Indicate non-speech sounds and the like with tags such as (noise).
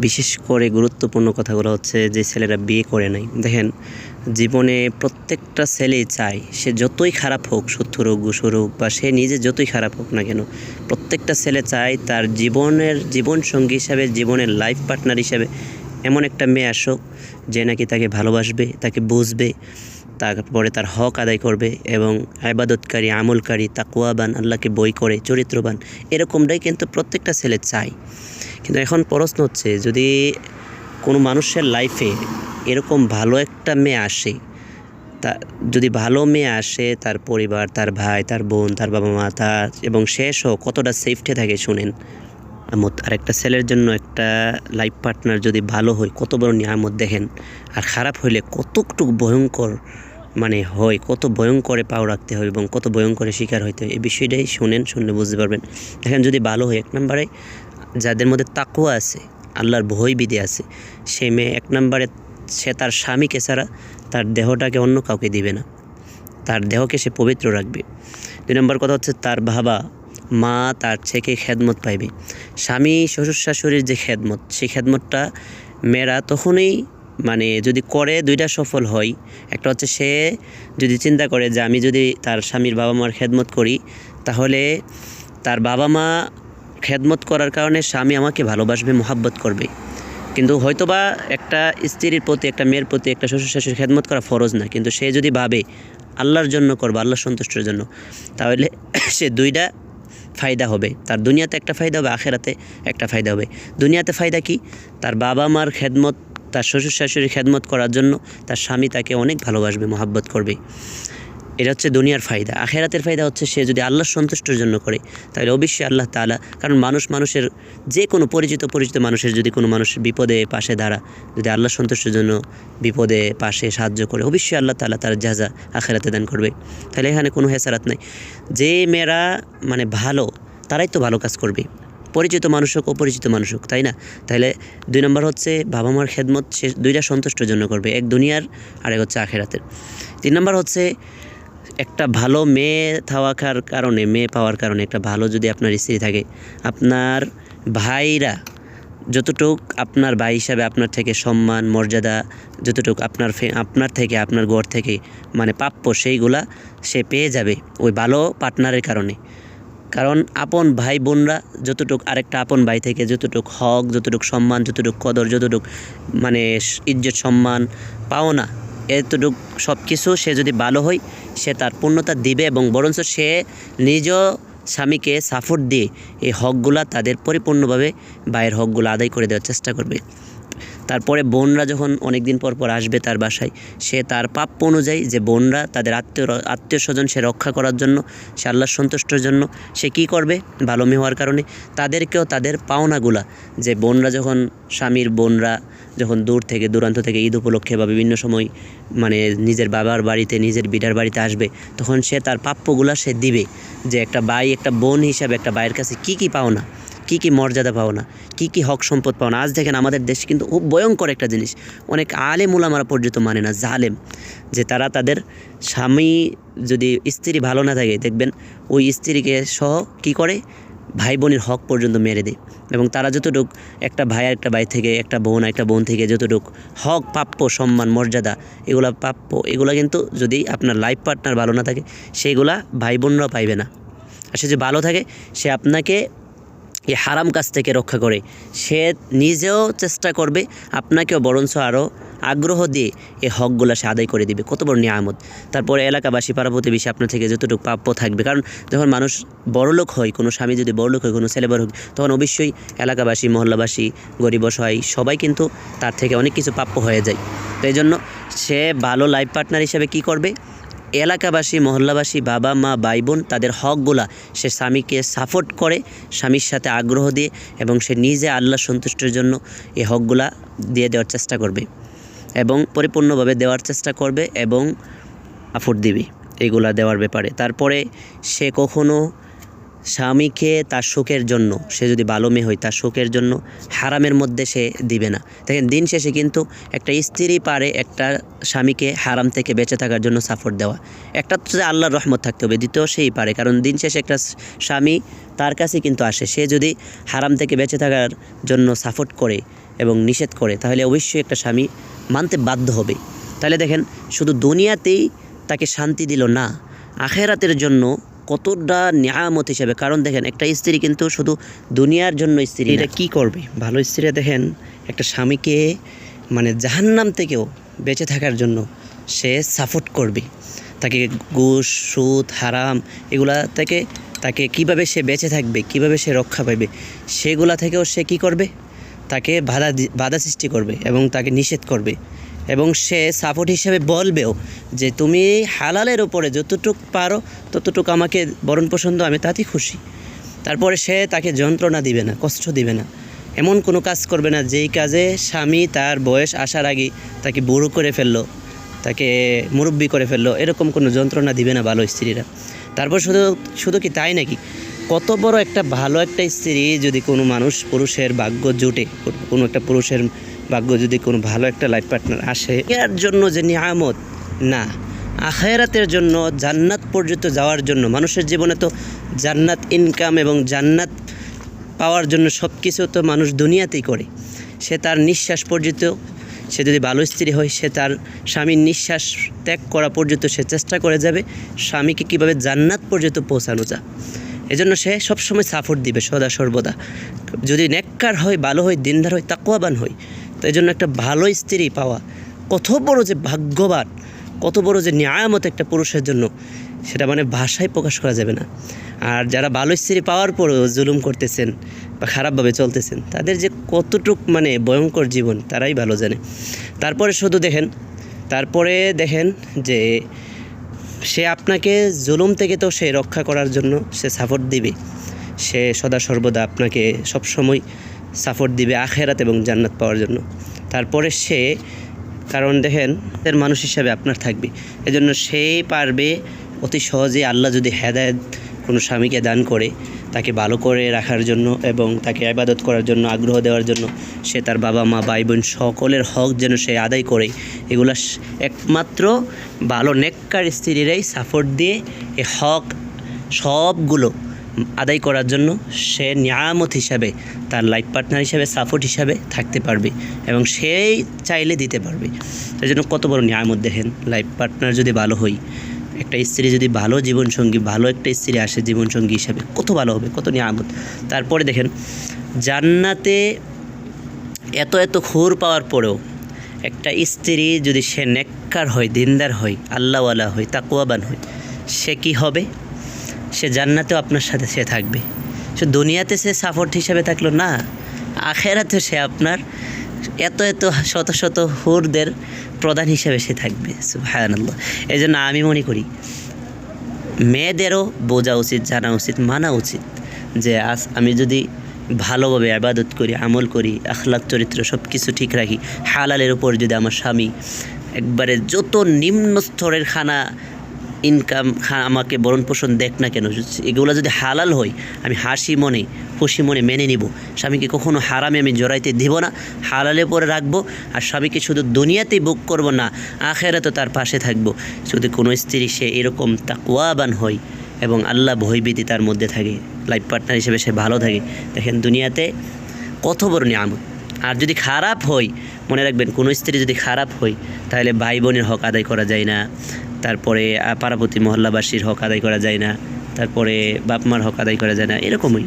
বিশেষ করে গুরুত্বপূর্ণ কথাগুলো হচ্ছে যে ছেলেরা বিয়ে করে নাই। দেখেন, জীবনে প্রত্যেকটা ছেলেই চায় সে যতই খারাপ হোক, শত্রু হোক ঘুষুর হোক, বা সে নিজে যতই খারাপ হোক না কেন, প্রত্যেকটা ছেলে চায় তার জীবনের জীবন সঙ্গী হিসাবে, জীবনের লাইফ পার্টনার হিসাবে এমন একটা মেয়ে আসুক যে নাকি তাকে ভালোবাসবে, তাকে বুঝবে, তারপরে তার হক আদায় করবে এবং আবাদতকারী, আমলকারী তাকুয়াবান আল্লাহকে বই করে, চরিত্রবান, এরকমটাই কিন্তু প্রত্যেকটা ছেলে চায়। কিন্তু এখন প্রশ্ন হচ্ছে, যদি কোনো মানুষের লাইফে এরকম ভালো একটা মেয়ে আসে, তা যদি ভালো মেয়ে আসে, তার পরিবার, তার ভাই, তার বোন, তার বাবা মা, তার এবং শেষও কতটা সেফটি থাকে শুনেন? আমত আর একটা ছেলের জন্য একটা লাইফ পার্টনার যদি ভালো হয়, কত বড় নিয়ামত দেখেন? আর খারাপ হইলে কতটুক ভয়ঙ্কর মানে হয়, কত ভয়ঙ্করে পাও রাখতে হয় এবং কত ভয়ঙ্করে শিকার হইতে হয়, এই বিষয়টাই শুনেন, শুনলে বুঝতে পারবেন। দেখেন যদি ভালো হয়, এক নম্বরে যাদের মধ্যে তাকুয়া আছে, আল্লাহর ভয় বিধি আছে সে মেয়ে এক নম্বরে, সে তার স্বামীকে ছাড়া তার দেহটাকে অন্য কাউকে দিবে না। তার দেহকে সে পবিত্র রাখবে। দুই নম্বর কথা হচ্ছে তার বাবা, মা তার ছেকে খেদমত পাইবে। স্বামী, শ্বশুর শাশুড়ির যে খেদমত, সেই খেদমতটা মেয়েরা তখনই মানে যদি করে, দুইটা সফল হয়। একটা হচ্ছে সে যদি চিন্তা করে যে আমি যদি তার স্বামীর বাবা মার খেদমত করি, তাহলে তার বাবা মা খেদমত করার কারণে স্বামী আমাকে ভালোবাসবে, মোহাব্বত করবে। কিন্তু হয়তোবা একটা স্ত্রীর প্রতি, একটা মেয়ের প্রতি, একটা শ্বশুর শাশুড়ির খেদমত করা ফরজ না। কিন্তু সে যদি ভাবে আল্লাহর জন্য করবে, আল্লাহর সন্তুষ্টের জন্য, তাহলে (coughs) সে দুইটা ফায়দা হবে। তার দুনিয়াতে একটা ফায়দা হবে, আখেরাতে একটা ফায়দা হবে। দুনিয়াতে ফায়দা কি? তার বাবা মার খেদমত, তার শ্বশুর শাশুড়ির খেদমত করার জন্য তার স্বামী তাকে অনেক ভালোবাসবে, মোহাব্বত করবে। এটা হচ্ছে দুনিয়ার ফায়দা। আখেরাতের ফায়দা হচ্ছে সে যদি আল্লাহর সন্তুষ্টের জন্য করে, তাহলে অবশ্যই আল্লাহ তালা কারণ মানুষ মানুষের যে কোনো পরিচিত পরিচিত মানুষের যদি কোনো মানুষের বিপদে পাশে দাঁড়া যদি আল্লাহ সন্তুষ্টের জন্য বিপদে পাশে সাহায্য করে, অবশ্যই আল্লাহ তালা তার যাজা আখেরাতে দান করবে। তাহলে এখানে কোনো হেসারাত নাই। যে মেয়েরা মানে ভালো, তারাই তো ভালো কাজ করবে। পরিচিত মানুষ হোক, অপরিচিত মানুষ হোক, তাই না? তাহলে দুই নম্বর হচ্ছে বাবা মার খেদমত সে দুইটা সন্তুষ্টের জন্য করবে, এক দুনিয়ার আর এক হচ্ছে আখেরাতের। তিন নম্বর হচ্ছে একটা ভালো মেয়ে থাকার কারণে, মেয়ে পাওয়ার কারণে, একটা ভালো যদি আপনার স্ত্রী থাকে, আপনার ভাইরা যতটুক আপনার ভাই হিসাবে আপনার থেকে সম্মান, মর্যাদা, যতটুক আপনার আপনার থেকে, আপনার ঘর থেকে মানে প্রাপ্য সেইগুলা সে পেয়ে যাবে ওই ভালো পার্টনারের কারণে। কারণ আপন ভাই বোনরা যতটুক আরেকটা আপন ভাই থেকে যতটুক হক, যতটুক সম্মান, যতটুক কদর, যতটুক মানে ইজ্জত, সম্মান পাওনা এতটুক সব কিছু সে যদি ভালো হয়, সে তার পূর্ণতা দিবে এবং বরঞ্চ সে নিজ স্বামীকে সাপোর্ট দিয়ে এই হকগুলা তাদের পরিপূর্ণভাবে ভাইয়ের হকগুলো আদায় করে দেওয়ার চেষ্টা করবে। তারপরে বোনরা যখন অনেক দিন পর পর আসবে তার বাসায়, সে তার প্রাপ্য অনুযায়ী যে বোনরা, তাদের আত্মীয় আত্মীয় স্বজন সে রক্ষা করার জন্য, সে আল্লাহর সন্তুষ্টর জন্য সে কী করবে? ভালো মেয়ে হওয়ার কারণে তাদেরকেও তাদের পাওনাগুলা, যে বোনরা যখন, স্বামীর বোনরা যখন দূর থেকে, দূরান্ত থেকে ঈদ উপলক্ষে বা বিভিন্ন সময় মানে নিজের বাবার বাড়িতে, নিজের বিডার বাড়িতে আসবে, তখন সে তার প্রাপ্যগুলা সে দিবে। যে একটা ভাই, একটা বোন হিসাবে একটা ভাইয়ের কাছে কী কী পাওনা? কী কী মর্যাদা পাও না, কী কী হক সম্পদ পাও না। আজ দেখেন আমাদের দেশ কিন্তু খুব ভয়ঙ্কর একটা জিনিস। অনেক আলেম উলামারা পর্যন্ত মানে না, জালেম। যে তারা তাদের স্বামী যদি স্ত্রী ভালো না থাকে, দেখবেন ওই স্ত্রীকে সহ কী করে? ভাই বোনের হক পর্যন্ত মেরে দেয়। এবং তারা যতটুক একটা ভাই আর একটা ভাই থেকে, একটা বোন আর একটা বোন থেকে যতটুক হক, প্রাপ্য, সম্মান, মর্যাদা, এগুলা প্রাপ্য, এগুলা কিন্তু যদি আপনার লাইফ পার্টনার ভালো না থাকে সেইগুলা ভাই বোনরাও পাইবে না। আর সে যে ভালো থাকে, সে আপনাকে এই হারাম কাজ থেকে রক্ষা করে। সে নিজেও চেষ্টা করবে, আপনাকেও বরঞ্চ আরও আগ্রহ দিয়ে এই হকগুলো সে আদায় করে দিবে। কত বড় নিয়ামত। তারপরে এলাকাবাসী পাড়া প্রতিবেশী আপনার থেকে যতটুকু প্রাপ্য থাকবে। কারণ যখন মানুষ বড়লোক হয়, কোনো স্বামী যদি বড়লোক হয়, কোনো ছেলে বড় হোক, তখন অবশ্যই এলাকাবাসী, মহল্লাবাসী, গরিব অসহায় সবাই কিন্তু তার থেকে অনেক কিছু প্রাপ্য হয়ে যায়। তো এই জন্য সে ভালো লাইফ পার্টনার হিসাবে কি করবে? এলাকাবাসী, মহল্লাবাসী, বাবা, মা, ভাই, বোন তাদের হকগুলা সে স্বামীকে সাপোর্ট করে, স্বামীর সাথে আগ্রহ দিয়ে এবং সে নিজে আল্লাহ সন্তুষ্টের জন্য এই হকগুলা দিয়ে দেওয়ার চেষ্টা করবে এবং পরিপূর্ণভাবে দেওয়ার চেষ্টা করবে এবং আফুট দিবে এগুলা দেওয়ার ব্যাপারে। তারপরে সে কখনো স্বামীকে তার সুখের জন্য, সে যদি ভালো মেয়ে হয় তার সুখের জন্য হারামের মধ্যে সে দিবে না। দেখেন, দিন শেষে কিন্তু একটা স্ত্রী পারে একটা স্বামীকে হারাম থেকে বেঁচে থাকার জন্য সাপোর্ট দেওয়া। একটা তো আল্লাহর রহমত থাকতে হবে, দ্বিতীয় সেই পারে। কারণ দিন শেষে একটা স্বামী তার কাছে কিন্তু আসে। সে যদি হারাম থেকে বেঁচে থাকার জন্য সাপোর্ট করে এবং নিষেধ করে, তাহলে অবশ্যই একটা স্বামী মানতে বাধ্য হবে। তাহলে দেখেন, শুধু দুনিয়াতেই তাকে শান্তি দিল না, আখেরাতের জন্য কতটা নিয়ামত হিসাবে? কারণ দেখেন, একটা স্ত্রী কিন্তু শুধু দুনিয়ার জন্য স্ত্রী এটা কি করবে? ভালো স্ত্রী দেখেন, একটা স্বামীকে মানে জাহান্নাম থেকেও বেঁচে থাকার জন্য সে সাপোর্ট করবে। তাকে ঘুষ, সুদ, হারাম এগুলা থেকে তাকে কীভাবে সে বেঁচে থাকবে, কীভাবে সে রক্ষা পাবে সেগুলা থেকেও সে কি করবে? তাকে বাধা বাধা সৃষ্টি করবে এবং তাকে নিষেধ করবে। এবং সে সাপোর্ট হিসেবে বলবেও যে তুমি হালালের ওপরে যতটুক পারো, ততটুকু আমাকে বরণ পছন্দ, আমি তাতেই খুশি। তারপরে সে তাকে যন্ত্রণা দিবে না, কষ্ট দিবে না। এমন কোনো কাজ করবে না, যেই কাজে স্বামী তার বয়স আসার আগে তাকে বুড়ো করে ফেলল, তাকে মুরব্বি করে ফেলল, এরকম কোনো যন্ত্রণা দিবে না ভালো স্ত্রীরা। তারপর শুধু শুধু কি তাই নাকি? কত বড় একটা ভালো একটা স্ত্রী যদি কোনো মানুষ পুরুষের ভাগ্য জুটে, কোনো একটা পুরুষের ভাগ্য যদি কোনো ভালো একটা লাইফ পার্টনার আসে এর জন্য যে নিয়ামত না। আখেরাতের জন্য জান্নাত পর্যন্ত যাওয়ার জন্য মানুষের জীবনে তো জান্নাত ইনকাম এবং জান্নাত পাওয়ার জন্য সব কিছু তো মানুষ দুনিয়াতেই করে। সে তার নিঃশ্বাস পর্যন্ত সে যদি ভালো স্ত্রী হয় সে তার স্বামীর নিঃশ্বাস ত্যাগ করা পর্যন্ত সে চেষ্টা করে যাবে স্বামীকে কীভাবে জান্নাত পর্যন্ত পৌঁছানো যায়। এজন্য সে সবসময় সাপোর্ট দিবে সদা সর্বদা। যদি নেককার হয় ভালো হয় দিনদার হয় তাকুয়াবান হয় তো এই জন্য একটা ভালো স্ত্রী পাওয়া কত বড় যে ভাগ্যবান, কত বড় যে নিয়ামত একটা পুরুষের জন্য, সেটা মানে ভাষায় প্রকাশ করা যাবে না। আর যারা ভালো স্ত্রী পাওয়ার পরেও জুলুম করতেছেন বা খারাপভাবে চলতেছেন, তাদের যে কতটুক মানে ভয়ঙ্কর জীবন, তারাই ভালো জানে। তারপরে শুধু দেখেন, তারপরে দেখেন যে সে আপনাকে জুলুম থেকে তো সে রক্ষা করার জন্য সে সাপোর্ট দিবে। সে সদা সর্বদা আপনাকে সবসময় সাপোর্ট দিবে আখেরাত এবং জান্নাত পাওয়ার জন্য। তারপরে সে, কারণ দেখেন, এর মানুষ হিসাবে আপনার থাকবে। এজন্য সেই পারবে, অতি সহজে আল্লাহ যদি হেদায়ত কোনো স্বামীকে দান করে, তাকে ভালো করে রাখার জন্য এবং তাকে আবাদত করার জন্য, আগ্রহ দেওয়ার জন্য, সে তার বাবা, মা ভাই বোন সকলের হক যেন সে আদায় করে, এগুলা একমাত্র ভালো, নেককার স্ত্রীরাই সাপোর্ট দিয়ে এ হক সবগুলো আদায় করার জন্য সে নিয়ামত হিসাবে, তার লাইফ পার্টনার হিসাবে সাপোর্ট হিসাবে থাকতে পারবে এবং সেই চাইলে দিতে পারবে। সেই জন্য কত বড় নিয়ামত দেখেন লাইফ পার্টনার যদি ভালো হই, একটা স্ত্রী যদি ভালো জীবনসঙ্গী, ভালো একটা স্ত্রী আসে জীবনসঙ্গী হিসাবে, কত ভালো হবে, কত নিয়ামত। তারপরে দেখেন, জান্নাতে এত এত খুর পাওয়ার পরেও একটা স্ত্রী যদি সে নেককার হয়, দিনদার হয়, আল্লাহওয়ালা হয় তাকুয়াবান হয়, সে কি হবে? সে জান্নাতেও আপনার সাথে সে থাকবে। সে দুনিয়াতে সে সাপোর্ট হিসাবে থাকল না আখেরাতে সে আপনার এত এত শত শত হুরদের প্রধান হিসাবে সে থাকবে, সুবহানাল্লাহ। এই জন্য আমি মনে করি, মেয়েদেরও বোঝা উচিত, জানা উচিত, মানা উচিত যে আজ আমি যদি ভালোভাবে আবাদত করি, আমল করি, আখলাক, চরিত্র সব কিছু ঠিক রাখি, হালালের উপর যদি আমার স্বামী একবারে যত নিম্ন স্তরের খানা ইনকাম আমাকে বরণ পোষণ দেখ না কেন। এগুলো যদি হালাল হয়, আমি হাসি মনে, খুশি মনে মেনে নিব। স্বামীকে কখনো হারামে আমি জড়াইতে দিব না, হালালে পরে রাখব। আর স্বামীকে শুধু দুনিয়াতেই বুক করব না আখেরা তো তার পাশে থাকব। যদি কোনো স্ত্রী সে এরকম তাকুয়াবান হয় এবং আল্লাহ ভয়ভীতি তার মধ্যে থাকে লাইফ পার্টনার হিসেবে সে ভালো থাকে, দেখেন দুনিয়াতে কত বড় নিয়ামত। আর যদি খারাপ হয়, মনে রাখবেন কোনো স্ত্রী যদি খারাপ হয়, তাহলে ভাই বোনের হক আদায় করা যায় না। তারপরে পার্বতী মহল্লাবাসীর হক আদায় করা যায় না, তারপরে বাপমার হক আদায় করা যায় না, এরকমই।